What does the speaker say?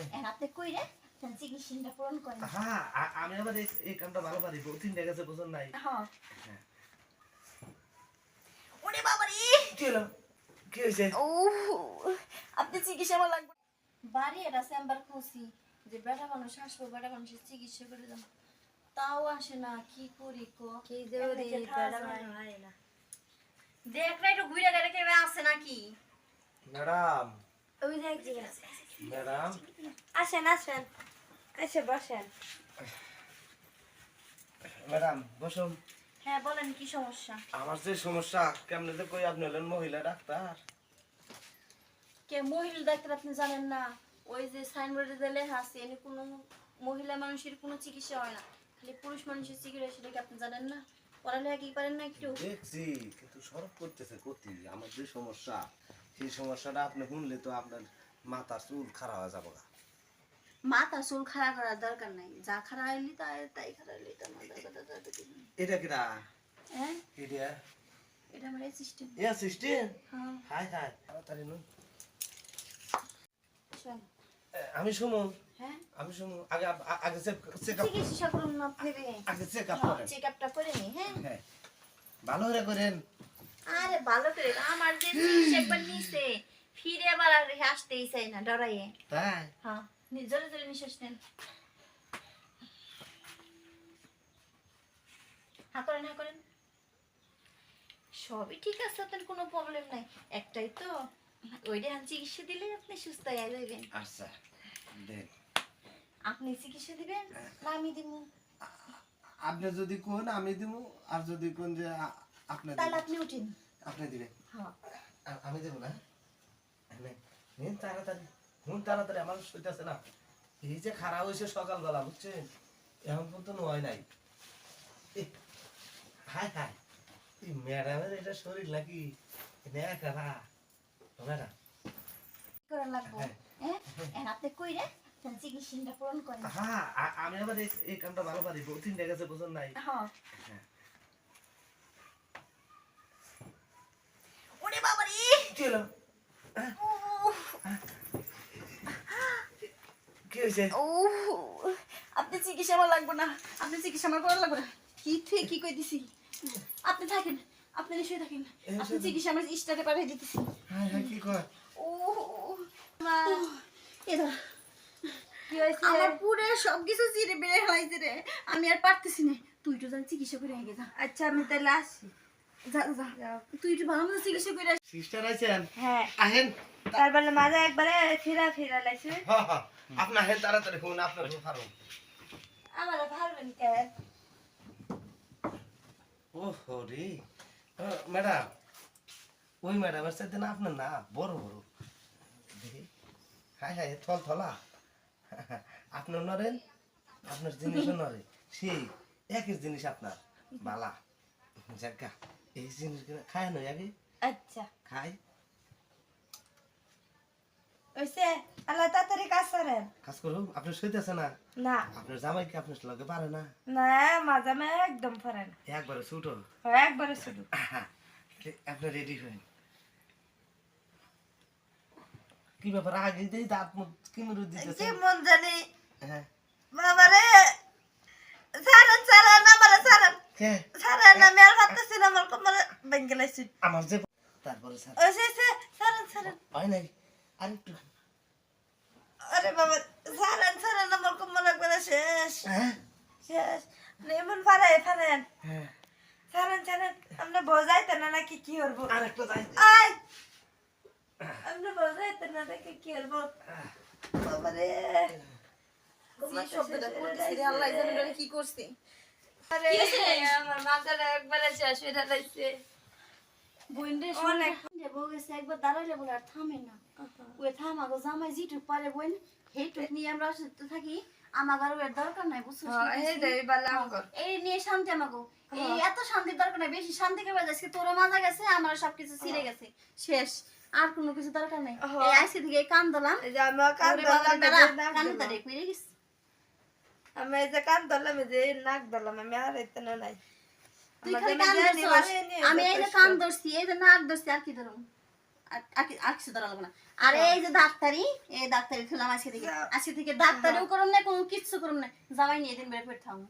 এখন আপনি কই রে চিকিৎসাটা পূরণ করেন। হ্যাঁ আমি আবার এই- এই কামটা ভালো পারি তিনটা গেছে বোঝন নাই। হ্যাঁ। হ্যাঁ। ওরে বাবা রে কি হলো? কি হয়েছে? ও আপনি চিকিৎসা আমার লাগবে। বাড়ি এটা চেম্বার খুঁজছি যে বেটা মানুষ আসব বেটা মানুষের চিকিৎসা করে তাও আসে না কি করি কো? কি। মানুষ হয় না। দেখ না একটু ঘুরে গেলে কেউ আছে নাকি? ম্যাডাম। ওই আছে। ম্যাডাম আসেন আসেন। এসে বসেন। ম্যাডাম বসুন হ্যাঁ বলেন কি সমস্যা? আমার যে সমস্যা কেমনে যে কই আপনি হলেন মহিলা ডাক্তার? কে মহিলা ডাক্তার আপনি জানেন না? ওই যে সাইনবোর্ডে যে লেখা আছে এনে কোনো মহিলা মানুষের কোনো চিকিৎসা হয় না। খালি পুরুষ মানুষের চিকিৎসা সেটা কি আপনি জানেন না? পড়ালেখা কি পারেন না একটু? দেখছি কিন্তু সরব করতেছে কতি। আমার যে সমস্যা সেই সমস্যাটা আপনি শুনলে তো আপনার মাথার চুল খারাপ হয়ে যাব। মাথা চুল খাড়া করার দরকার নাই যা খাড়া হইলি তাই তাই খাড়া হইলি তো আমার দরকার দরকার দরকার নেই। এটা কিরা হ্যাঁ? এটা? এটা আমার সিস্টেম এ অ্যাসিস্ট্যান্ট হ্যাঁ। হাই হাই। তাড়াতাড়ি নুন চল। আমি শুনুন হ্যাঁ? আমি শুনুন আগে আগে চেক চেক আপ চিকিৎসা করুন না ফেরে আগে চেক আপ করেন। চেক আপটা করে নি হ্যাঁ। হ্যাঁ। ভালো করে করেন। আরে ভালো করে আমার যে একবার নিছে ফিরে আবার আর আসতেই চাই না ডরাইয়ে। তাই? হ্যাঁ জোরে জোরে নিঃশ্বাস নেন। হা করেন হা করেন। সবই ঠিক আছে আপনার কোনো প্রবলেম নাই। একটাই তো ওই রেহান চিকিৎসা দিলে আপনি সুস্থ হয়ে যাবেন আচ্ছা দেন। আপনি চিকিৎসা দিবেন না আমি দিব আপনি যদি কোন আমি দিব আর যদি কোন যে আপনি তাহলে আপনি উঠেন। আপনি দিবেন। হ্যাঁ। আমি দেবো নে, নিন তাড়াতাড়ি হুন তাড়াতাড়ি আমার শুইতেছে না। এই যে খারাপ হয়েছে সকালবেলা বুঝছেন? এখন পর্যন্ত হয় নাই। হাই হাই। এই ম্যাডামের এটা শরীর নাকি ম্যাডাম। করা লাগবো? হ্যাঁ। হ্যাঁ আপনি কই রে? চিকিৎসাটা পূরণ করেন। হ্যাঁ আমি আবার এই- কামটা ভালো পারি তিনটা গেছে বোঝন নাই? হ্যাঁ হ্যাঁ। ওরে বাবা রে কি হলো উফ, কি হয়েছে ও আপনি চিকিৎসা আমার লাগবে না। আপনি চিকিৎসা আমার করা লাগবে না। কি থেকে কি কই দিছি আপনি থাকেন আপনি নিশ্চয়ই থাকেন। আপনি চিকিৎসা আমার স্টারে পাঠিয়ে দিতেছি। হ্যাঁ হ্যাঁ কি কয়? ও এদা কি আমার পুরো সব কিছু চিরে বেড়ে হয়েছে রে। আমি আর পারতেছি না। তুই তো জান চিকিৎসা করে আগে যা। আচ্ছা আমি তাহলে আসি। যা যা তুই তো ভালো মতো চিকিৎসা করে আস। সিস্টার আছেন? হ্যাঁ। আহেন। তারপরে মাঝে একবারে ফেরা ফেরা লাগছে। হ্যাঁ হ্যাঁ। আপনি আহেন তাড়াতাড়ি হুন আপনার ভালো আমার ভালবেন কেন? ও রে। ম্যাডাম ওই ম্যাডামের সাথে না আপনার না বড় বড়। দেখি। হাই হাই থল থলা। আপনার নরেন আপনার জিনিসও নরে। সেই একই জিনিস আপনার। বালা। জাগা এই জিনিস খায় নয় আগে? আচ্ছা। খাই ওইসে আল্লাহ তাড়াতাড়ি কাজ করুন আপনি শুইতেছে না? না। আপনার জামাই কি আপনার লগে পারে না? না মে একদম পারে না। একবারে ছুটো। একবারে শুধু আপনি রেডি হন কি ব্যাপার আগে দিই দাঁত মুখ কি মেরু দিতেছে যে মন জানি? হ্যাঁ। বাবারে সারান সারান আমার সারান কে? সারান আমি আর পারতেছি না আমার কোমর ভেঙে লাইছি। আমার যে তারপরে স্যার ওইসে সারান সারান হয় নাই। আরেকটু আরে বাবা সারান সারান আমার একবারে শেষ। হ্যাঁ? শেষ। এমন ফারাই ফারেন হ্যাঁ। সারান সারান আমরা বোঝাইতে না নাকি কি করব? আরেকটা যাই আয়! আমরা বোঝাইতে না নাকি কি করব? বাবারে যে শব্দটা করতেছি রে, আল্লাহ কি করছে। আরে। আমার মাথাটা একবারে শেষ হয়ে যাচ্ছে বোন অনেক। বউ গেছে একবার দাঁড়াইলে বলে আর থামে না। ওই থামা গো জামাই যেটুক পারে বোন সেইটুক নিয়ে আমরা সুস্থ থাকি। আমার ওর দরকার নাই বুঝছ? এই বালা আমগর এই নিয়ে শান্তি আমাকে এই এত শান্তির দরকার নাই বেশি শান্তি কেবে যাচ্ছে তোরও মাজা গেছে আমার সবকিছু ছিঁড়ে গেছে। শেষ আর কোনো কিছু দরকার নাই। হ্যাঁ। এই আজকে থেকে কান দিলাম আমি যে কানে ধরলাম। যে নাক ধরলাম। আমি আর এতে নাই। আমি এই যে কান ধরছি এই যে নাক ধরছি আর কি ধরুন আর- কিছু ধরা লাগবে না। আর এই যে ডাক্তারি এই ডাক্তারি খেলাম আজকে থেকে। আজকে থেকে ডাক্তারিও করুন না কোনো কিচ্ছু করুন না যাওয়াই নিয়ে দিন বের করে থাকুন